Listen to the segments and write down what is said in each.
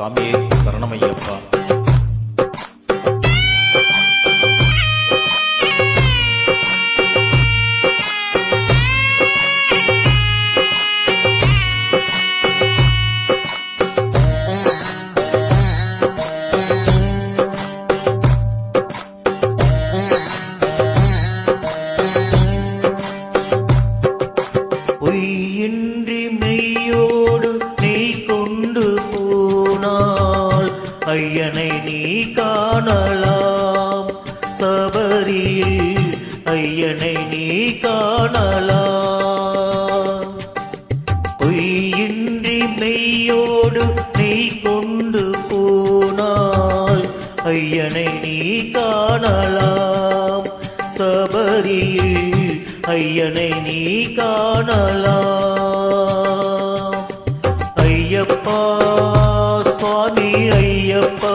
சுவாமியே சரணமையப்பா காணலாம். சபரியில் ஐயனை நீ காணலாம். பொய்யின்றி மெய்யோடு நீ கொண்டு போனால் ஐயனை நீ காணலாம். சபரியில் ஐயனை நீ காணலாம். ஐயப்பா சுவாமி ஐயப்பா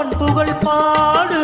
அவன் புகழ் பாடு.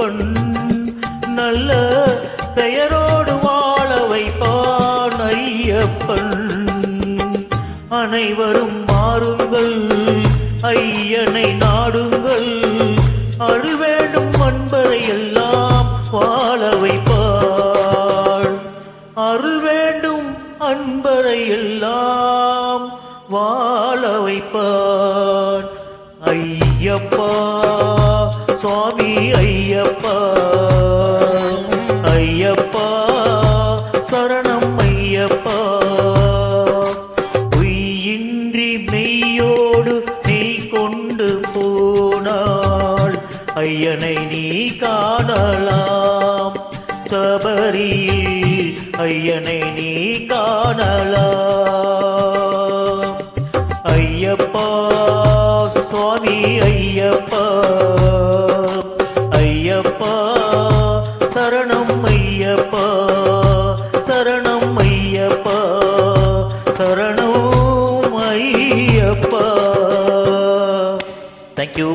ஐயப்பன் நல்ல பெயரோடு வாழ வைப்பான் ஐயப்பன். அனைவரும் மாறுங்கள் ஐயனை நாடுங்கள். அருள் வேண்டும் அன்பரை எல்லாம் வாழ வைப்பாள். அருள் வேண்டும் அன்பரை எல்லாம் வாழ வைப்பான் ஐயப்பா. சுவாமி ஐயப்பா. ஐயப்பா சரணம் ஐயப்பா. பொய்யின்றி மெய்யோடு நீ கொண்டு போனாள் ஐயனை நீ காணலாம். சபரியில் ஐயனை நீ காணலாம். ஐயப்பா சுவாமி ஐயப்பா ஐயப்பா. சரணம் ஐயப்பா. தேங்க்யூ